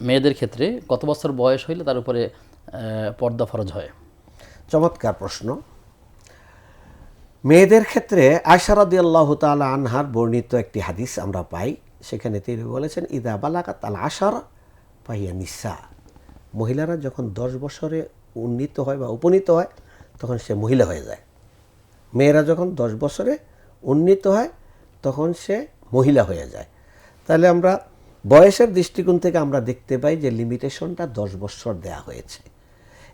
মেয়েদের ক্ষেত্রে কত বছর বয়স হইলে তার উপরে পর্দা ফরজ হয়? চমৎকার প্রশ্ন। মেয়েদের ক্ষেত্রে আয়সারাদি আল্লাহ তালা আনহার বর্ণিত একটি হাদিস আমরা পাই, সেখানে তিনি বলেছেন, ইদা বালাকাত আল আশার পাইয়া নিসা। মহিলারা যখন দশ বছরে উন্নীত হয় বা উপনীত হয়, তখন সে মহিলা হয়ে যায়। মেয়েরা যখন দশ বছরে উন্নীত হয়, তখন সে মহিলা হয়ে যায়। তাহলে আমরা বয়সের দৃষ্টিকোণ থেকে আমরা দেখতে পাই যে লিমিটেশনটা দশ বছর দেয়া হয়েছে।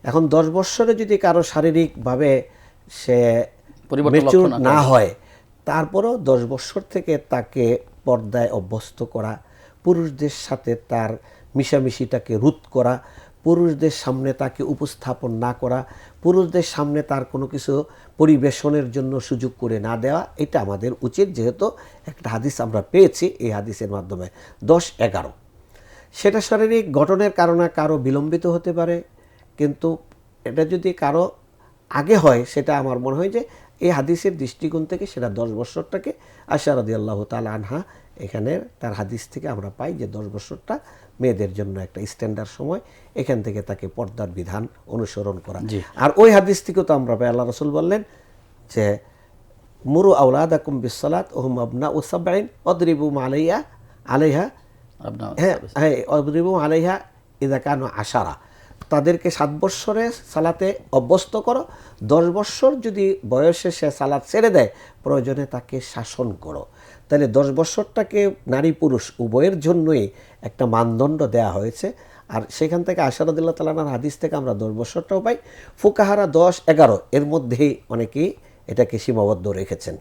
এখন দশ বছরে যদি কারও শারীরিকভাবে সে পরিবর্তন না না হয় তারপরেও দশ বছর থেকে তাকে পর্দায় অভ্যস্ত করা পুরুষদের সাথে তার মিশামিশিটাকে রোধ করা পুরুষদের সামনে তাকে উপস্থাপন না করা, পুরুষদের সামনে তার কোনো কিছু পরিবেশনের জন্য সুযোগ করে না দেওয়া, এটা আমাদের উচিত যেহেতু একটা হাদিস আমরা পেয়েছি এই হাদিসের মাধ্যমে। দশ, এগারো। সেটা শারীরিক গঠনের কারণে কারও বিলম্বিত হতে পারে, কিন্তু এটা যদি কারও আগে হয়, সেটা আমার মনে হয় যে এই হাদিসের দৃষ্টিকোণ থেকে সেটা দশ বছরটাকে আশা রদি আল্লাহ তাল আনহা এখানে তার হাদিস থেকে আমরা পাই যে দশ বছরটা মেয়েদের জন্য একটা স্ট্যান্ডার্ড সময়। এখান থেকে তাকে পর্দার বিধান অনুসরণ করা। আর ওই হাদিস থেকেও তো আমরা পাই আল্লাহ রসুল বললেন যে মুরু আউলাদ আকুম বিসলাত ওহম আবনা ওসাবাইন অদরিবু আলাইয়া আলাইহা হ্যাঁ হ্যাঁ অবরিবু আলাইহা ইদাকানো আশারা। তাদেরকে সাত বৎসরে সালাতে অভ্যস্ত করো। দশ বৎসর যদি বয়সে সে সালাত ছেড়ে দেয়, প্রয়োজনে তাকে শাসন করো। তাহলে দশ বৎসরটাকে নারী পুরুষ উভয়ের জন্যই একটা মানদণ্ড দেয়া হয়েছে। আর সেখান থেকে আশারদুল্লাহ তালানার হাদিস থেকে আমরা দশ বৎসরটাও পাই। ফুকাহারা দশ এগারো, এর মধ্যেই অনেকেই এটাকে সীমাবদ্ধ রেখেছেন।